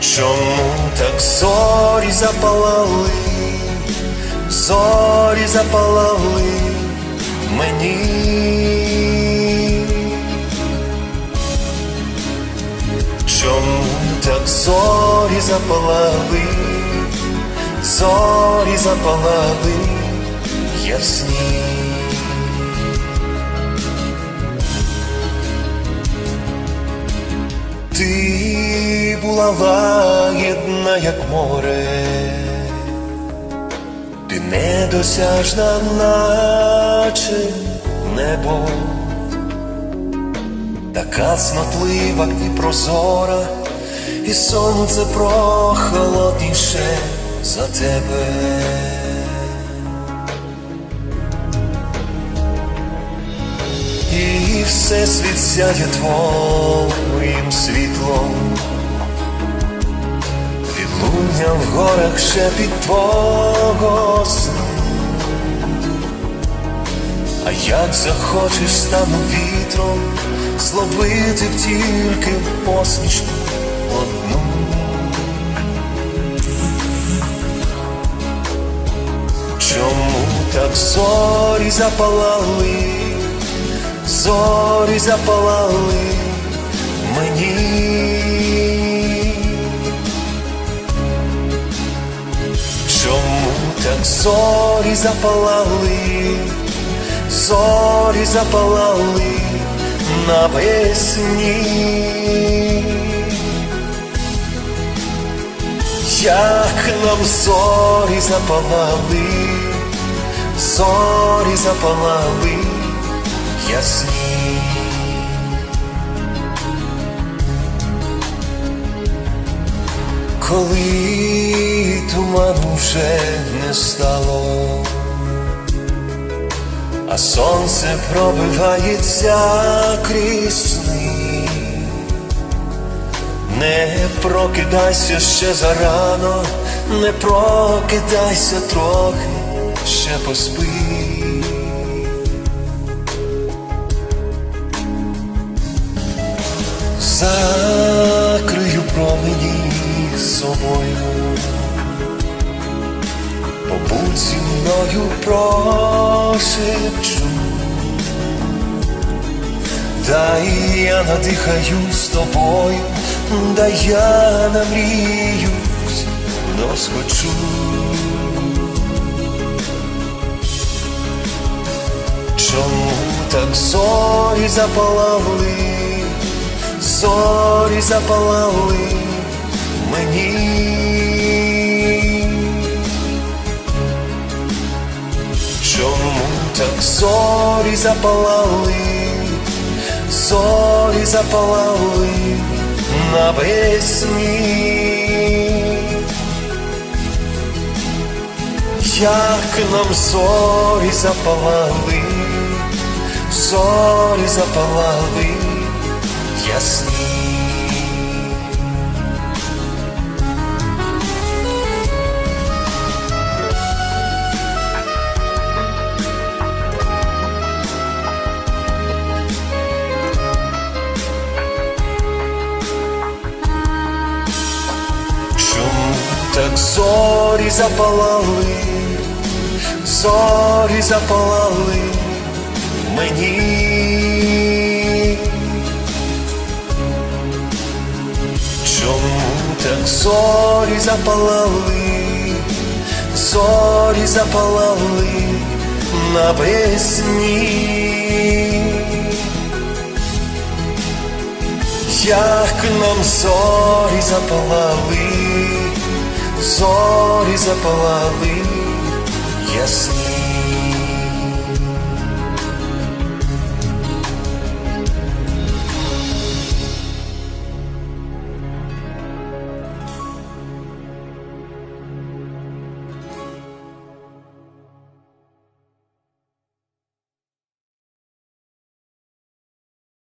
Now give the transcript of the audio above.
Чому так зорі запалали, зорі запалали мені? Чому так зорі запалали, зорі запалали ясні? Ти була лагідна, як море, ти недосяжна, наче небо, така цнотлива і прозора, і сонце прохолодніше за тебе. І все світ сяє твоїм горах шепіт твого сну. А як захочеш стану вітром, зловити тільки посмішку одну. Чому так зорі запалали? зорі запалали мені. Чому так зорі запалали, зорі запалали навесні? Як нам зорі запалали, зорі запалали ясні. Коли туману вже не стало, а сонце пробивається крізь. Не прокидайся ще зарано, не прокидайся трохи, ще поспи. Закрию промені собою, побудь зі мною прошепчу, дай я надихаю з тобою, дай я намріюсь, досхочу. Чому так зорі запалали? зорі запалали мені. Чому так зорі запалали, зорі запалали навесні? Як нам зорі запалали, зорі запалали ясні. Зорі запалали, зорі запалали мені? Чому так зорі запалали, зорі запалали навесні? Як нам зорі запалали, зорі запалали ясні.